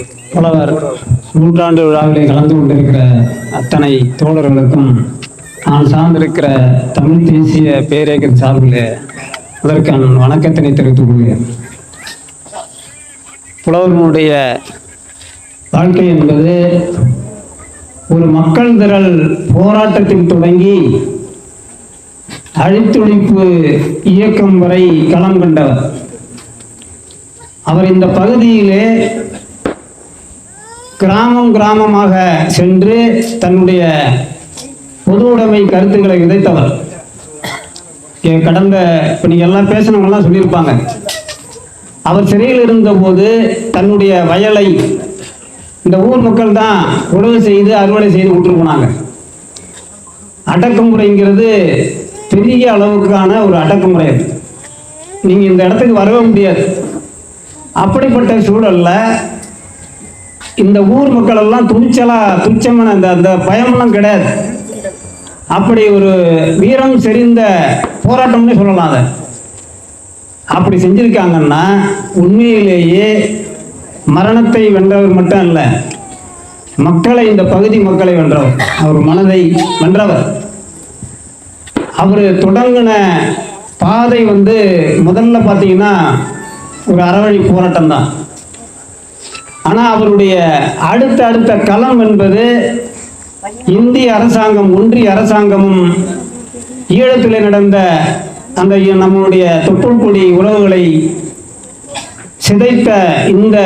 புலவர் நூற்றாண்டு விழாவிலே கலந்து கொண்டிருக்கிற அத்தனை தோழர்களுக்கும் நான் சார்ந்திருக்கிற தமிழ் தேசிய பேரேகர் சார்பில் அதற்கான வணக்கத்தினை தெரிவித்துக் கொள்கிறேன். புலவர்களுடைய வாழ்க்கை என்பது ஒரு மக்கள் திரள் போராட்டத்தில் தொடங்கி அழித்தொழிப்பு இயக்கம் வரை களம் கண்டவர். அவர் இந்த பகுதியிலே கிராமம் கிராமமாக சென்று தன்னுடைய பொது உடைமை கருத்துக்களை விதைத்தவர். கடந்த இப்போ நீங்கள் எல்லாம் பேசினவங்கலாம் சொல்லியிருப்பாங்க. அவர் சிறையில் இருந்தபோது தன்னுடைய வயலை இந்த ஊர் மக்கள் தான் உழவு செய்து அறுவடை செய்து விட்டுட்டு போனாங்க. அடக்குமுறைங்கிறது பெரிய அளவுக்கான ஒரு அடக்குமுறை அது. நீங்கள் இந்த இடத்துக்கு வரவே முடியாது. அப்படிப்பட்ட சூழல்ல இந்த ஊர் மக்கள் எல்லாம் துணிச்சலா துணிச்சமான அந்த அந்த பயமெல்லாம் கிடையாது. அப்படி ஒரு வீரம் செறிந்த போராட்டம்னே சொல்லலாம் அதை. அப்படி செஞ்சிருக்காங்கன்னா உண்மையிலேயே மரணத்தை வென்றவர் மட்டும் அல்ல மக்களை இந்த பகுதி மக்களை வென்றவர் அவர் மனதை வென்றவர். அவர் தொடங்கின பாதை வந்து முதல்ல பார்த்தீங்கன்னா ஒரு அறவழி போராட்டம் தான் ஆனால் அவருடைய அடுத்த அடுத்த களம் என்பது இந்திய அரசாங்கம் ஒன்றிய அரசாங்கமும் ஈழத்தில் நடந்த அந்த நம்மளுடைய தொப்புள்கொடி உறவுகளை சிதைத்த இந்த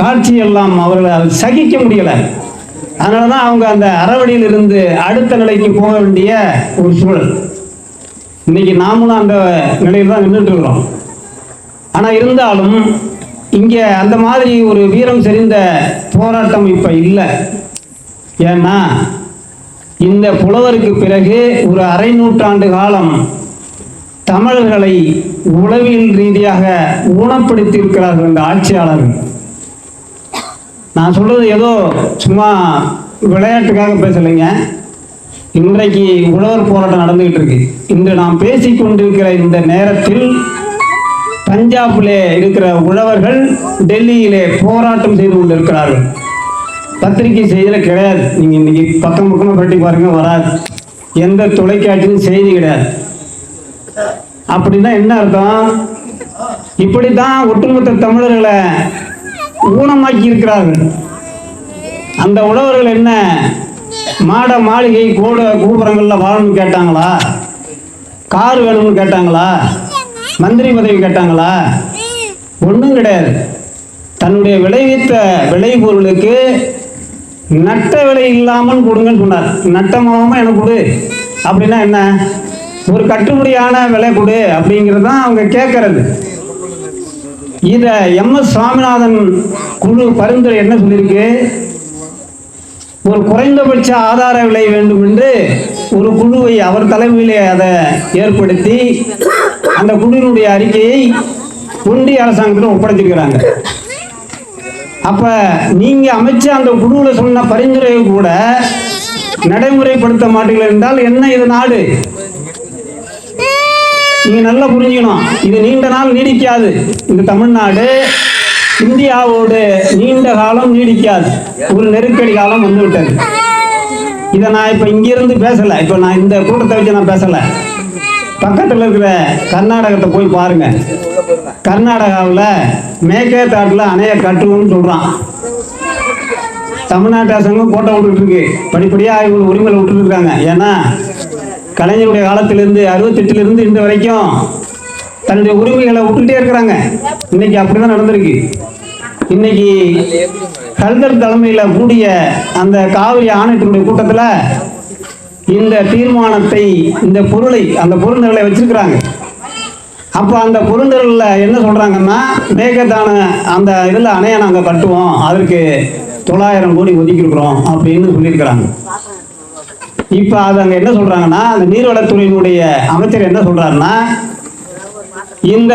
காட்சியெல்லாம் அவர்களால் சகிக்க முடியலை. அதனால தான் அவங்க அந்த அறவழியில் இருந்து அடுத்த நிலைக்கு போக வேண்டிய ஒரு சூழல். இன்னைக்கு நாமளும் அந்த நிலையில் தான் நின்றுட்டு இருக்கிறோம். ஆனால் இருந்தாலும் இங்கே அந்த மாதிரி ஒரு வீரம் செறிந்த போராட்டம் இப்போ இல்லை. ஏன்னா இந்த புலவருக்கு பிறகு ஒரு அரை நூற்றாண்டு காலம் தமிழர்களை உளவியல் ரீதியாக ஊனப்படுத்தியிருக்கிறார்கள் இந்த ஆட்சியாளர்கள். நான் சொல்றது ஏதோ சும்மா விளையாட்டுக்காக பேசலைங்க. இன்றைக்கு உழவர் போராட்டம் நடந்துகிட்டு இருக்கு. இன்று நாம் பேசிக்கொண்டிருக்கிற இந்த நேரத்தில் பஞ்சாபிலே இருக்கிற உழவர்கள் டெல்லியிலே போராட்டம் செய்து கொண்டிருக்கிறார்கள். பத்திரிகை செய்தியில் கிடையாது. நீங்கள் இன்னைக்கு பக்கம் பக்கமாக பரட்டி பாருங்க வராது. எந்த தொலைக்காட்சியும் செய்தி கிடையாது. அப்படின்னா என்ன அர்த்தம்? இப்படித்தான் ஒட்டுமொத்த தமிழர்களை ஊனமாக்கி இருக்கிறார்கள். அந்த உழவர்கள் என்ன மாட மாளிகை கூட கோபுரங்களில் வாழணும்னு கேட்டாங்களா? கார் வேணும்னு கேட்டாங்களா? மந்திரி பதவி கேட்டாங்களா? ஒன்றும் கிடையாது. தன்னுடைய விளைவித்த விளைபொருளுக்கு நட்ட விலை இல்லாமல் கொடுங்கன்னு சொன்னார். நட்டமாகாம எனக்கு கொடு. அப்படின்னா என்ன? ஒரு கட்டுப்படியான விலை கொடு அப்படிங்கிறது தான் அவங்க கேட்கறது. இதை எம். எஸ். சுவாமிநாதன் குழு பரிந்துரை என்ன சொல்லியிருக்கு? ஒரு குறைந்தபட்ச ஆதார விலை வேண்டும் என்று ஒரு குழுவை அவர் தலைமையிலே அதை ஏற்படுத்தி அந்த குழுவினுடைய அறிக்கையை ஒன்றிய அரசாங்கத்தில் ஒப்படைச்சிருக்கிறாங்க அப்ப நீங்க அமைச்ச அந்த குழுவில் சொன்ன பரிந்துரையை கூட நடைமுறைப்படுத்த மாட்டீர்கள் என்றால் என்ன இது நாடு? நீங்க நல்லா புரிஞ்சுக்கணும். இது நீண்ட நாள் நீடிக்காது. இந்த தமிழ்நாடு இந்தியாவோடு நீண்ட காலம் நீடிக்காது. ஒரு நெருக்கடி காலம் வந்து விட்டது இதை நான் இப்ப இங்கிருந்து பேசல. இப்ப நான் இந்த கூட்டத்தை வச்சு நான் பேசல. பக்கத்தில் இருக்கிற கர்நாடகத்தை போய் பாருங்க. கர்நாடகாவில் மேக்கே தாட்டில் அணைய கட்டுவோம்னு சொல்கிறான் தமிழ்நாட்டு அரசாங்கம் கோட்டை விட்டுருக்கு படிப்படியாக இவங்க உரிமையில் விட்டுட்டு இருக்காங்க. ஏன்னா கலைஞருடைய காலத்திலிருந்து அறுபத்தெட்டுலேருந்து இன்று வரைக்கும் தன்னுடைய உரிமைகளை விட்டுக்கிட்டே இருக்கிறாங்க. இன்னைக்கு அப்படிதான் நடந்திருக்கு. இன்னைக்கு கல்தர் தலைமையில் கூடிய அந்த காவிரி ஆணையத்தினுடைய கூட்டத்தில் இந்த தீர்மானத்தை இந்த பொருளை அந்த பொருள்களை வச்சிருக்கிறாங்க. அப்போ அந்த பொருந்தர்களில் என்ன சொல்கிறாங்கன்னா மேகதான அந்த இதில் அணையை நாங்கள் கட்டுவோம் அதற்கு தொள்ளாயிரம் கோடி ஒதுக்கியிருக்கிறோம் அப்படின்னு சொல்லியிருக்கிறாங்க. இப்போ அது அங்கே என்ன சொல்கிறாங்கன்னா அந்த நீர்வளத்துறையினுடைய அமைச்சர் என்ன சொல்கிறாருன்னா இந்த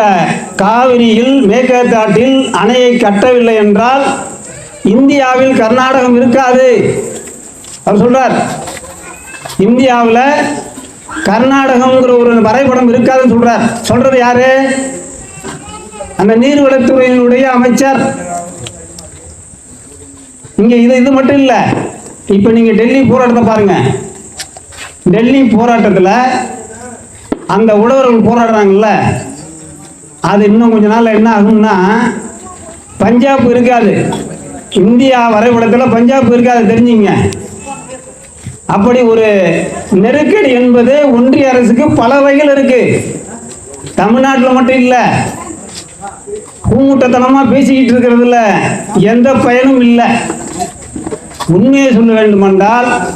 காவிரியில் மேற்கத்தாட்டில் அணையை கட்டவில்லை என்றால் இந்தியாவில் கர்நாடகம் இருக்காது. அவர் சொல்றார் இந்தியாவில் கர்நாடகம்ங்கிற ஒரு வரைபடம் இருக்காதுன்னு சொல்றார். சொல்றது யாரு? அந்த நீர்வளத்துறையினுடைய அமைச்சர். இங்க இது இது மட்டும் இல்லை. இப்போ நீங்க டெல்லி போராட்டத்தை பாருங்க. டெல்லி போராட்டத்தில் அந்த உழவர்கள் போராடுறாங்கல்ல. அது இன்னும் கொஞ்ச நாள் என்ன ஆகும்னா பஞ்சாப் இருக்காது. இந்தியா வரைபடத்தில் பஞ்சாப் இருக்காது தெரிஞ்சுங்க. அப்படி ஒரு நெருக்கடி என்பது ஒன்றிய அரசுக்கு பல வகைகள் இருக்கு. தமிழ்நாட்டில் மட்டும் இல்லை. கூமுட்டத்தனமாக பேசிக்கிட்டு இருக்கிறதுல எந்த பயனும் இல்லை. உண்மையை சொல்ல வேண்டுமென்றால்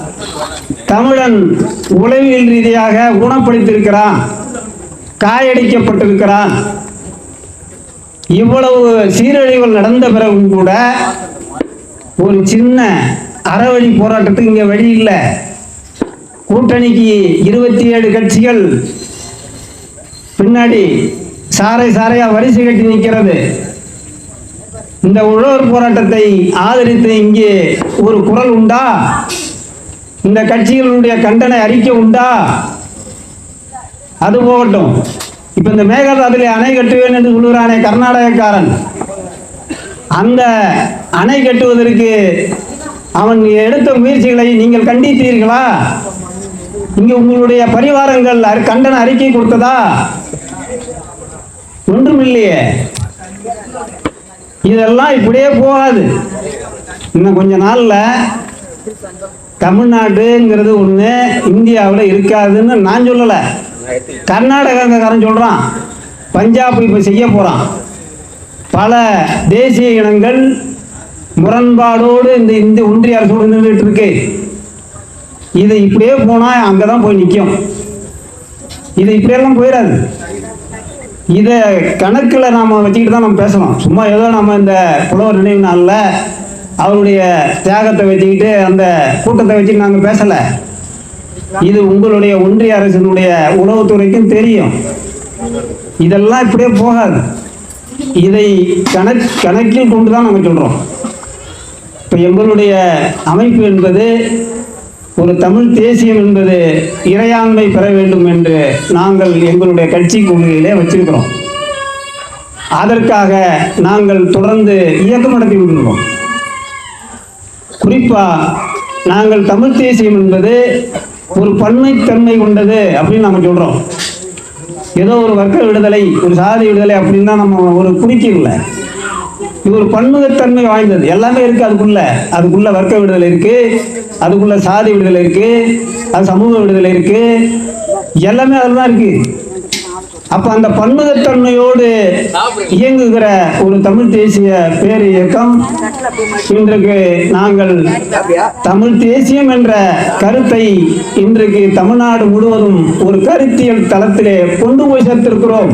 தமிழன் உளவியல் ரீதியாக குணப்படுத்தியிருக்கிறான் காயடிக்கப்பட்டிருக்கிறான். இவ்வளவு சீரழிவுகள் நடந்த பிறகும் கூட ஒரு சின்ன அறவழி போராட்டத்துக்கு இங்கே வழி இல்லை. கூட்டணிக்கு இருபத்தி ஏழு கட்சிகள் பின்னாடி சாறை சாரையாக வரிசை கட்டி நிற்கிறது இந்த உழவர் போராட்டத்தை ஆதரித்து இங்கே ஒரு குரல் உண்டா? இந்த கட்சிகளுடைய கண்டன அறிக்கை உண்டா? அது போகட்டும். இப்போ இந்த மேகதாதுல அணை கட்டுவேன் என்று சொல்லுகிறானே கர்நாடகக்காரன். அந்த அணை கட்டுவதற்கு அவன் எடுத்த முயற்சிகளை நீங்கள் கண்டித்தீர்களா? இங்க உங்களுடைய பரிவாரங்கள் கண்டன அறிக்கை கொடுத்ததா? ஒன்றும் இல்லையே இதெல்லாம் இப்படியே போகாது. இன்னும் கொஞ்ச நாள்ல தமிழ்நாடுங்கிறது ஒண்ணு இந்தியாவில் இருக்காதுன்னு நான் சொல்லலை. கர்நாடகாக்காரன் சொல்றான். பஞ்சாப் இப்ப செய்ய போறான். பல தேசிய இனங்கள் முரண்பாடோடு இந்த இந்த ஒன்றிய அரசோடு நின்றுட்டு இருக்கு. இது இப்படியே போனால் அங்கே தான் போய் நிற்கும் இது இப்படியெல்லாம் போயிடாது. இதை கணக்கில் நாம் வச்சுக்கிட்டு தான் நம்ம பேசணும். சும்மா ஏதோ நம்ம இந்த புலவர் நினைவு நாளில் அவருடைய தியாகத்தை வச்சுக்கிட்டு அந்த கூட்டத்தை வச்சுட்டு நாங்கள் பேசலை. இது உங்களுடைய ஒன்றிய அரசினுடைய உளவுத்துறைக்கும் தெரியும். இதெல்லாம் இப்படியே போகாது. இதை கணக் கணக்கில் கொண்டு தான் நாங்கள் சொல்கிறோம் இப்போ எங்களுடைய அமைப்பு என்பது ஒரு தமிழ் தேசியம் என்பது இறையாண்மை பெற வேண்டும் என்று நாங்கள் எங்களுடைய கட்சி கொள்கையிலே வச்சிருக்கிறோம். அதற்காக நாங்கள் தொடர்ந்து இயக்கம் நடத்தி கொண்டிருக்கிறோம். குறிப்பாக நாங்கள் தமிழ் தேசியம் என்பது ஒரு பன்மைத்தன்மை கொண்டது அப்படின்னு நம்ம சொல்கிறோம் ஏதோ ஒரு வர்க்க விடுதலை ஒரு சாதி விடுதலை அப்படின்னு தான் நம்ம ஒரு குறிக்கல இது ஒரு பன்முகத்தன்மை வாய்ந்தது. எல்லாமே இருக்கு அதுக்குள்ள. அதுக்குள்ள வர்க்க விடுதலை இருக்கு. அதுக்குள்ள சாதி விடுதலை இருக்கு. அது சமூக விடுதலை இருக்கு. எல்லாமே அதில் தான் இருக்கு. அப்ப அந்த பன்முகத்தன்மையோடு இயங்குகிற ஒரு தமிழ் தேசிய பேர் இயக்கம். இன்றைக்கு நாங்கள் தமிழ் தேசியம் என்ற கருத்தை இன்றைக்கு தமிழ்நாடு முழுவதும் ஒரு கருத்தியல் தளத்திலே கொண்டு போய் சேர்த்திருக்கிறோம்.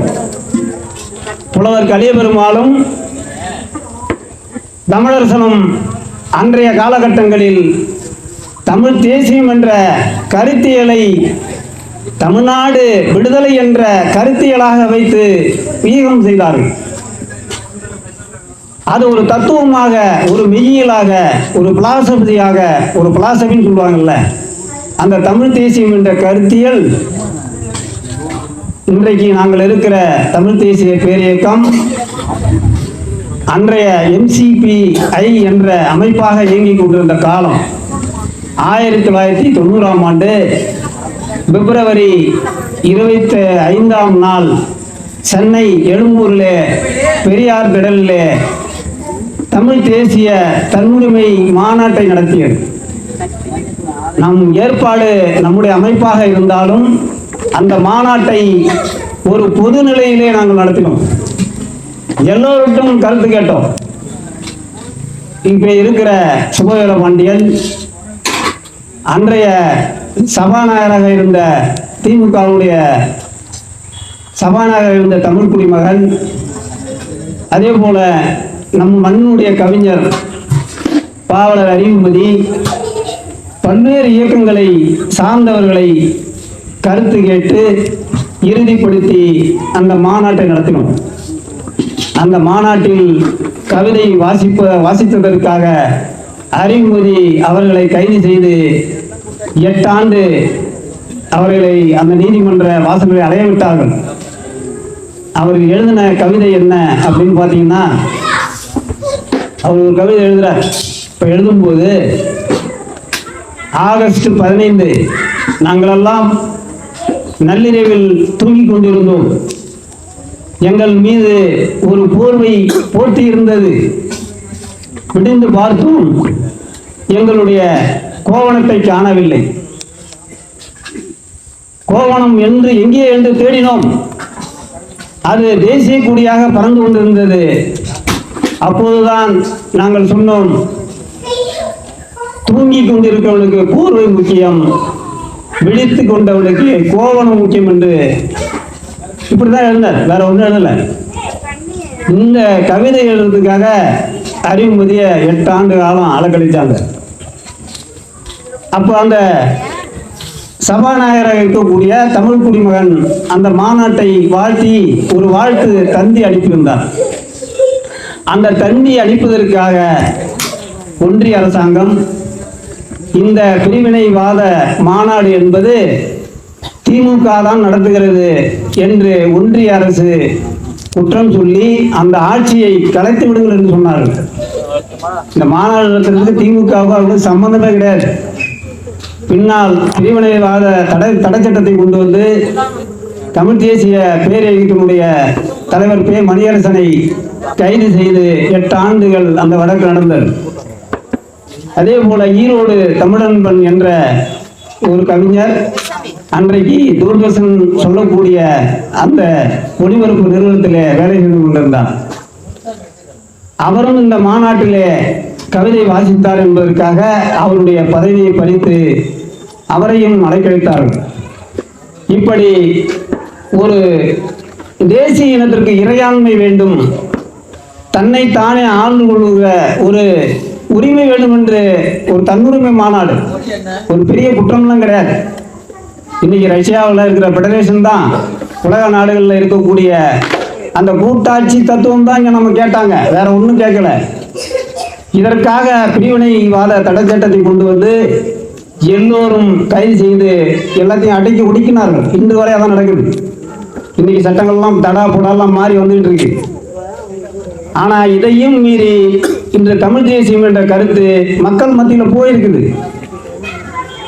புலவர் கலியபெருமாளும் தமிழரசனும் அன்றைய காலகட்டங்களில் தமிழ் தேசியம் என்ற கருத்தியலை தமிழ்நாடு விடுதலை என்ற கருத்தியலாக வைத்து வீகம் செய்தார்கள். அது ஒரு தத்துவமாக ஒரு மெய்யியலாக ஒரு பிலாசபியாக ஒரு பிலாசபின்னு சொல்லுவாங்கல்ல அந்த தமிழ் தேசியம் என்ற கருத்தியல் இன்றைக்கு நாங்கள் இருக்கிற தமிழ் தேசிய பேரியக்கம் அன்றைய எம்சிபிஐ என்ற அமைப்பாக இயங்கிக் கொண்டிருந்த காலம் ஆயிரத்தி தொள்ளாயிரத்தி தொண்ணூறாம் ஆண்டு பிப்ரவரி இருபத்தி ஐந்தாம் நாள் சென்னை எழும்பூரில் பெரியார் திடலில் தமிழ் தேசிய தன்னுரிமை மாநாட்டை நடத்தியது. நம் ஏற்பாடு நம்முடைய அமைப்பாக இருந்தாலும் அந்த மாநாட்டை ஒரு பொது நிலையிலே நாங்கள் நடத்தினோம். எல்லோருக்கும் கருத்து கேட்டோம். இங்கே இருக்கிற சுபவீர பாண்டியன் அன்றைய சபாநாயகராக இருந்த திமுகவுடைய சபாநாயகர் இருந்த தமிழ் குடிமகன் அதே போல நம் மண்ணுடைய கவிஞர் பாவலர் அறிவுமதி பல்வேறு இயக்கங்களை சார்ந்தவர்களை கருத்து கேட்டு இறுதிப்படுத்தி அந்த மாநாட்டை நடத்தினோம். அந்த மாநாட்டில் கவிதை வாசிப்ப வாசித்ததற்காக அறிவுமதி அவர்களை கைது செய்து எட்டாண்டு அவர்களை அந்த நீதிமன்ற வாசல்களை அலைய விட்டார்கள். அவர் எழுதின கவிதை என்ன அப்படின்னு பார்த்தீங்கன்னா அவர் ஒரு கவிதை எழுதுறார். இப்போ எழுதும்போது ஆகஸ்ட் பதினைந்து நாங்களெல்லாம் நள்ளிரவில் தூங்கி கொண்டிருந்தோம். எங்கள் மீது ஒரு போர்வை போட்டு இருந்தது விடிந்து பார்த்தும் எங்களுடைய கோவணத்தை காணவில்லை. கோவணம் என்று எங்கே என்று தேடினோம். அது தேசிய கொடியாக பறந்து கொண்டிருந்தது. அப்போதுதான் நாங்கள் சொன்னோம் தூங்கிக் கொண்டிருக்கிறவனுக்கு போர்வை முக்கியம் விழித்து கொண்டவனுக்கு கோவணம் முக்கியம் என்று. இப்படிதான் எழுந்தார். வேற ஒன்றும் எழுதல. இந்த கவிதை எழுதுறதுக்காக அறிவுமதிய எட்டு ஆண்டு காலம் அலக்கழிச்சாங்க. அப்போ அந்த சபாநாயகராக இருக்கக்கூடிய தமிழ் குடிமகன் அந்த மாநாட்டை வாழ்த்தி ஒரு வாழ்த்து தந்தி அனுப்பியிருந்தார் அந்த தந்தி அளிப்பதற்காக ஒன்றிய அரசாங்கம் இந்த பிரிவினைவாத மாநாடு என்பது திமுக தான் நடத்துகிறது என்று ஒன்றிய அரசு குற்றம் சொல்லி அந்த ஆட்சியை கலைத்து விடுங்கள் என்று சொன்னார்கள். இந்த மாநாடு நடத்துறதுக்கு திமுகவுக்கு சம்பந்தமே கிடையாது. பின்னால் பிரிவினைவாத தடை தடை சட்டத்தை கொண்டு வந்து தமிழ் தேசிய பேரியக்கத்தினுடைய தலைவர் பே மணியரசனை கைது செய்து எட்டு ஆண்டுகள் அந்த வழக்கு நடந்தது. அதே போல ஈரோடு தமிழன்பன் என்ற ஒரு கவிஞர் அன்றைக்கு தூர்தர்ஷன் சொல்லக்கூடிய அந்த ஒளிபரப்பு நிறுவனத்திலே வேலை செய்து கொண்டிருந்தார் அவரும் இந்த மாநாட்டிலே கவிதை வாசித்தார் என்பதற்காக அவருடைய பதவியை பறித்து அவரையும் அலைக்கழித்தார்கள். இப்படி ஒரு தேசிய இனத்திற்கு இறையாண்மை வேண்டும் தன்னை தானே ஆழ்ந்து கொள்ளுகிற ஒரு உரிமை வேண்டும் என்று ஒரு தன்னுரிமை மாநாடு ஒரு பெரிய குற்றம்லாம் கிடையாது. இன்னைக்கு ரஷ்யாவில் இருக்கிற ஃபெடரேஷன் தான் உலக நாடுகளில் இருக்கக்கூடிய அந்த கூட்டாட்சி தத்துவம் தான் இங்கே நம்ம கேட்டாங்க. வேற ஒன்றும் கேட்கல. இதற்காக பிரிவினைவாத தடை சட்டத்தை கொண்டு வந்து எல்லோரும் கைது செய்து எல்லாத்தையும் அடக்கி ஒடுக்கினார்கள். இன்று வரை அதான் நடக்குது. இன்னைக்கு சட்டங்கள்லாம் தடா புடாலாம் மாறி வந்துகிட்டு இருக்கு. ஆனா இதையும் மீறி இன்று தமிழ் தேசியம் என்ற கருத்து மக்கள் மத்தியில் போயிருக்குது.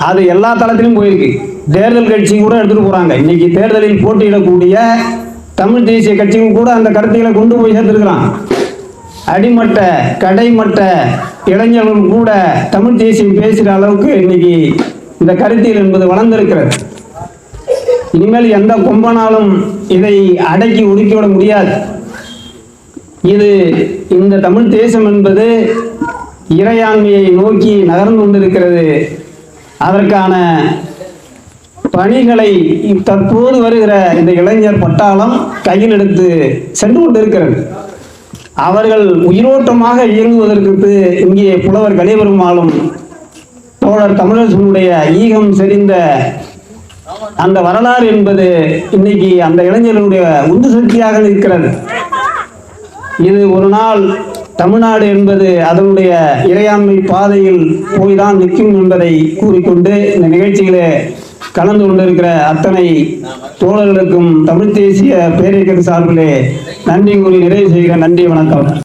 அது எல்லா தளத்திலும் போயிருக்கு. தேர்தல் கட்சி கூட எடுத்துட்டு போறாங்க. இன்னைக்கு தேர்தலில் போட்டியிடக்கூடிய தமிழ் தேசிய கட்சியும் கூட அந்த கருத்துக்களை கொண்டு போய் சேர்த்துருக்கிறான். அடிமட்ட கடைமட்ட இளைஞர்களும் கூட தமிழ் தேசியம் பேசுகிற அளவுக்கு இன்னைக்கு இந்த கருத்தியல் என்பது வளர்ந்திருக்கிறது. இனிமேல் எந்த கொம்பனாலும் இதை அடக்கி ஒதுக்கிவிட முடியாது. இது இந்த தமிழ் தேசம் என்பது இறையாண்மையை நோக்கி நகர்ந்து கொண்டிருக்கிறது. அதற்கான பணிகளை தற்போது வருகிற இந்த இளைஞர் பட்டாளம் கையில் எடுத்து சென்று கொண்டிருக்கிறது. அவர்கள் உயிரோட்டமாக இயங்குவதற்கு இங்கே புலவர் கலைபெருமாளும் தோழர் தமிழர்களுடைய ஈகம் செறிந்த அந்த வரலாறு என்பது இன்னைக்கு அந்த இளைஞர்களுடைய உந்து சக்தியாக இருக்கிறது. இது ஒரு நாள் தமிழ்நாடு என்பது அதனுடைய இறையாண்மை பாதையில் போய் தான் நிற்கும் என்பதை கூறிக்கொண்டு இந்த நிகழ்ச்சியிலே கலந்து கொண்டிருக்கிற அத்தனை தோழர்களுக்கும் தமிழ் தேசிய பேரியக்கத்து சார்பிலே நன்றி கூறி நிறைவு செய்கிற நன்றி வணக்கம்.